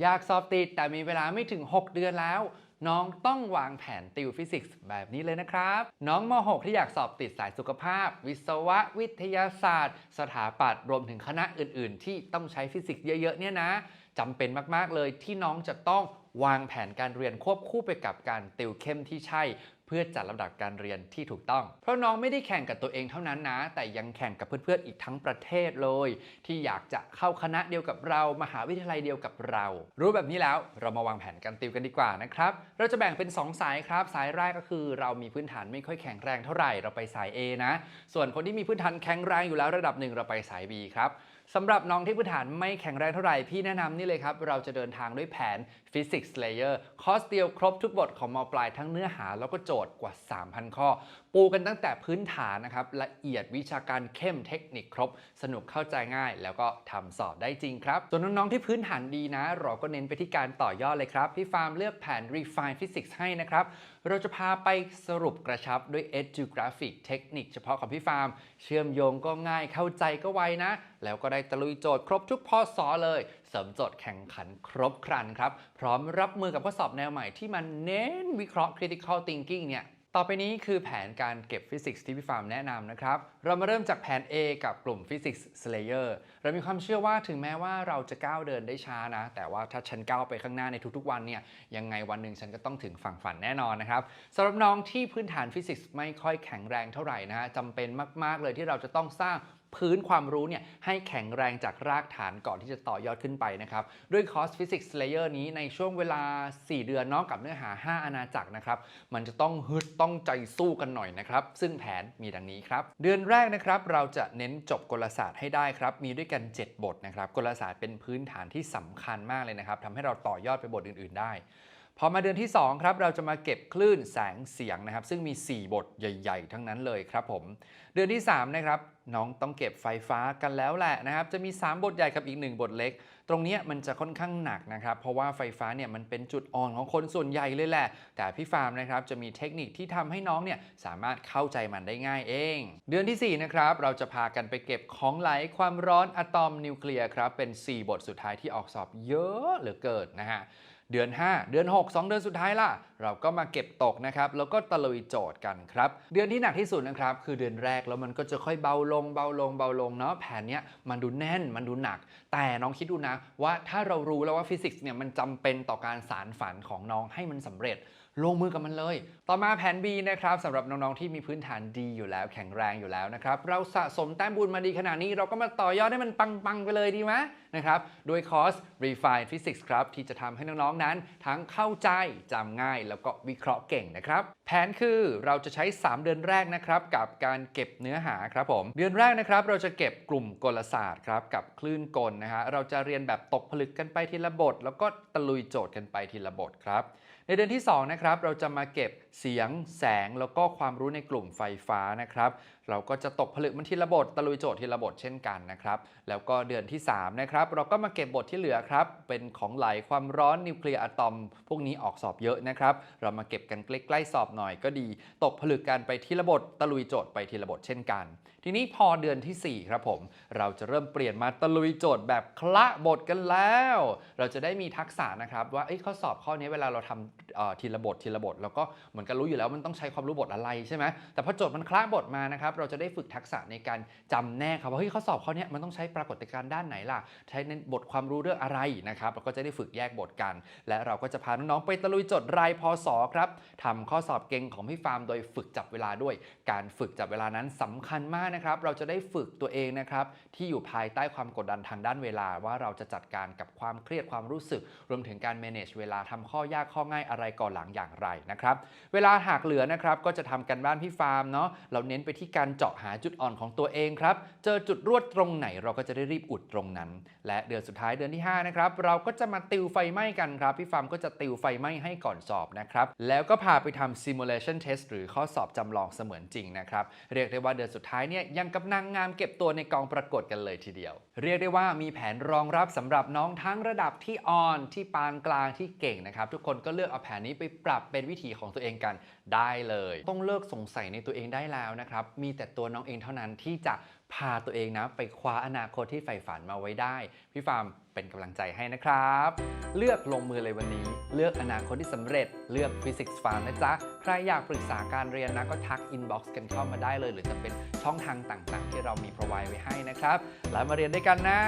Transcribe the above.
อยากสอบติดแต่มีเวลาไม่ถึง 6 เดือนแล้ว น้องต้องวางแผนติวฟิสิกส์แบบนี้เลยนะครับ น้องม .6 ที่อยากสอบติดสายสุขภาพ วิศวะ วิทยาศาสตร์ สถาปัตย์รวมถึงคณะอื่น ๆ ที่ต้องใช้ฟิสิกส์เยอะ ๆ เนี่ยนะจำเป็นมาก ๆ เลยที่น้องจะต้องวางแผนการเรียนควบคู่ไปกับการติวเข้มที่ใช่ เพื่อจัดลำดับการเรียนที่ถูกต้อง เพราะน้องไม่ได้แข่งกับตัวเองเท่านั้นนะ แต่ยังแข่งกับเพื่อนๆอีกทั้งประเทศเลย ที่อยากจะเข้าคณะเดียวกับเรามหาวิทยาลัยเดียวกับเรา รู้แบบนี้แล้วเรามาวางแผนการติวกันดีกว่านะครับเราจะแบ่งเป็น 2 สายครับ สายแรกก็คือเรามีพื้นฐานไม่ค่อยแข็งแรงเท่าไหร่เราไปสาย A นะ ส่วนคนที่มีพื้นฐานแข็งแรงอยู่แล้วระดับหนึ่งเราไปสาย B ครับสำหรับน้องที่พื้นฐานไม่แข็งแรงเท่าไหร่พี่แนะนำนี่เลยครับเราจะเดินทางด้วยแผน Physics Layer คอร์สเดียวครบทุกบทของมปลายทั้งเนื้อหาแล้วก็โจทย์กว่า 3,000 ข้อ ปูกันตั้งแต่พื้นฐานนะครับ ละเอียดวิชาการเข้มเทคนิคครบ สนุกเข้าใจง่าย แล้วก็ทำสอบได้จริงครับ ส่วนน้องๆที่พื้นฐานดีนะ เราก็เน้นไปที่การต่อยอดเลยครับ พี่ฟาร์มเลือกแผน Refine Physics ให้นะครับ เราจะพาไปสรุปกระชับด้วย Eduggraphic เทคนิคเฉพาะของพี่ฟาร์ม เชื่อมโยงก็ง่ายเข้าใจก็ไวนะ แล้วก็ได้ตะลุยโจทย์ครบทุกพอสอเลย เสริมโจทย์แข่งขันครบครันครับ พร้อมรับมือกับข้อสอบแนวใหม่ที่มันเน้นวิเคราะห์ critical thinking เนี่ย ต่อไปนี้คือแผนการเก็บฟิสิกส์ที่พี่ฟาร์มแนะนำนะครับ เรามาเริ่มจากแผน A กับกลุ่ม Physics Slayer เรามีความเชื่อว่าถึงแม้ว่าเราจะก้าวเดินได้ช้านะ แต่ว่าถ้าฉันก้าวไปข้างหน้าในทุกๆวันเนี่ย ยังไงวันหนึ่งฉันก็ต้องถึงฝั่งฝันแน่นอนนะครับสำหรับน้องที่พื้นฐานฟิสิกส์ไม่ค่อยแข็งแรงเท่าไหร่นะจำเป็นมาก ๆ เลยที่เราจะต้องสร้างพื้นความรู้เนี่ยให้แข็งแรงจากรากฐานก่อนที่จะต่อยอดขึ้นไปนะครับ ด้วยคอร์ส Physics Layer นี้ในช่วงเวลา 4 เดือนนอกกับเนื้อหา 5 อาณาจักรนะครับ มันจะต้องฮึดต้องใจสู้กันหน่อยนะครับ ซึ่งแผนมีดังนี้ครับ เดือนแรกนะครับเราจะเน้นจบกลศาสตร์ให้ได้ครับ มีด้วยกัน 7 บทนะครับ กลศาสตร์เป็นพื้นฐานที่สำคัญมากเลยนะครับทำให้เราต่อยอดไปบทอื่น ๆ ได้ พอมาเดือนที่ 2 ครับ เราจะมาเก็บคลื่นแสงเสียงนะครับ ซึ่งมี 4 บทใหญ่ ๆ ทั้งนั้นเลยครับผม เดือนที่ 3 นะครับ น้องต้องเก็บไฟฟ้ากันแล้วแหละนะครับ จะมี 3 บทใหญ่กับอีก 1 บทเล็ก ตรงนี้มันจะค่อนข้างหนักนะครับ เพราะว่าไฟฟ้าเนี่ยมันเป็นจุดอ่อนของคนส่วนใหญ่เลยแหละ แต่พี่ฟาร์มนะครับจะมีเทคนิคที่ทำให้น้องเนี่ยสามารถเข้าใจมันได้ง่ายเอง เดือนทีสี่4นะครับเราจะพากันไปเก็บของไหลความร้อนอะตอมนิวเคลียร์ครับเป็น 4 บทสุดท้ายที่ออกสอบเยอะเหลือเกินนะฮะ เดือน 5 เดือน 6 2 เดือนสุดท้ายล่ะ เราก็มาเก็บตกนะครับ แล้วก็ตะลุยโจทย์กันครับ เดือนที่หนักที่สุดนะครับ คือเดือนแรกแล้วมันก็จะค่อยเบาลงเบาลงเบาลงเนาะแผนเนี้ยมันดูแน่นมันดูหนัก แต่น้องคิดดูนะว่าถ้าเรารู้แล้วว่าฟิสิกส์เนี่ยมันจำเป็นต่อการสารฝันของน้องให้มันสำเร็จ ลงมือกับมันเลย ต่อมาแผน B นะครับสำหรับน้องๆที่มีพื้นฐานดีอยู่แล้ว แข็งแรงอยู่แล้วนะครับเราสะสมแต้มบุญมาดีขนาดนี้ เราก็มาต่อยอดให้มันปังๆไปเลยดีไหมนะครับโดยคอร์ส Refine Physics ครับที่จะทำให้น้องๆนั้น ทั้งเข้าใจจำง่าย แล้วก็วิเคราะห์เก่งนะครับแผนคือเราจะใช้ 3 เดือนแรกนะครับกับการเก็บเนื้อหาครับผมเดือนแรกนะครับเราจะเก็บกลุ่มกลศาสตร์ครับกับคลื่นกลนะฮะเราจะเรียนแบบตกผลึกกันไปทีละบท แล้วก็ตะลุยโจทย์กันไปทีละบทครับ ในเดือนที่2นะครับเราจะมาเก็บเสียงแสงแล้วก็ความรู้ในกลุ่มไฟฟ้านะครับ เราก็จะตกผลึกมันทีละบทตะลุยโจทย์ทีละบทเช่นกันนะครับ แล้วก็เดือนที่3นะครับเราก็มาเก็บบทที่เหลือครับ เป็นของไหลความร้อนนิวเคลียร์อะตอม พวกนี้ออกสอบเยอะนะครับ เรามาเก็บกันใกล้ๆสอบหน่อยก็ดี ตกผลึกกันไปทีละบทตะลุยโจทย์ไปทีละบทเช่นกัน ทีนี้พอเดือนทีสี่4ครับผมเราจะเริ่มเปลี่ยนมาตะลุยโจทย์แบบคละบทกันแล้ว เราจะได้มีทักษะนะครับว่าเอ้ข้อสอบข้อนี้เวลาเราทำเอ่อ ทีละบททีละบทแล้วก็เหมือนกันรู้อยู่แล้วมันต้องใช้ความรู้บทอะไรใช่ไหมแต่พอโจทย์มันคละบทมานะครับเราจะได้ฝึกทักษะในการจำแน่ครับว่าเฮ้ยข้อสอบข้อเนี้ยมันต้องใช้ปรากฏการณ์ด้านไหนล่ะ ใช้ในบทความรู้เรื่องอะไรนะครับเราก็จะได้ฝึกแยกบทกัน และเราก็จะพาน้องๆไปตะลุยโจทย์รายพศครับทำข้อสอบเก่งของพี่ฟาร์มโดยฝึกจับเวลาด้วย การฝึกจับเวลานั้นสำคัญมากนะครับเราจะได้ฝึกตัวเองนะครับที่อยู่ภายใต้ความกดดันทางด้านเวลาว่าเราจะจัดการกับความเครียดความรู้สึก รวมถึงการ manage เวลาทำข้อยากข้อง่ายอะไรก่อนหลังอย่างไรนะครับ เวลาหากเหลือนะครับก็จะทำกันบ้านพี่ฟาร์มเนาะเราเน้นไปที่การเจาะหาจุดอ่อนของตัวเองครับ เจอจุดรวดตรงไหนเราก็จะได้รีบอุดตรงนั้น และเดือนสุดท้ายเดือนที่5นะครับเราก็จะมาติวไฟไหม้กันครับพี่ฟาร์มก็จะติวไฟไหม้ให้ก่อนสอบนะครับแล้วก็พาไปทำ simulation test หรือข้อสอบจำลองเสมือนจริงนะครับเรียกได้ว่าเดือนสุดท้ายเนี่ยยังกับนางงามเก็บตัวในกองประกวดกันเลยทีเดียว เรียกได้ว่ามีแผนรองรับสำหรับน้องทั้งระดับที่อ่อนที่ปานกลางที่เก่งนะครับทุกคนก็เลือกเอาผนนี้ไปปรับเป็นวิถีของตัวเองกันได้เลย ต้องเลิกสงสัยในตัวเองได้แล้วนะครับ มีแต่ตัวน้องเองเท่านั้นที่จะพาตัวเองนะ ไปคว้าอนาคตที่ใฝ่ฝันมาไว้ได้ พี่ฟาร์มเป็นกำลังใจให้นะครับ เลือกลงมือเลยวันนี้ เลือกอนาคตที่สำเร็จ เลือก Physics Farm นะจ๊ะ ใครอยากปรึกษาการเรียนนะ ก็ทัก inbox กันเข้ามาได้เลย หรือจะเป็นช่องทางต่างๆ ที่เรามี provide ไว้ให้นะครับ แล้วมาเรียนด้วยกันนะ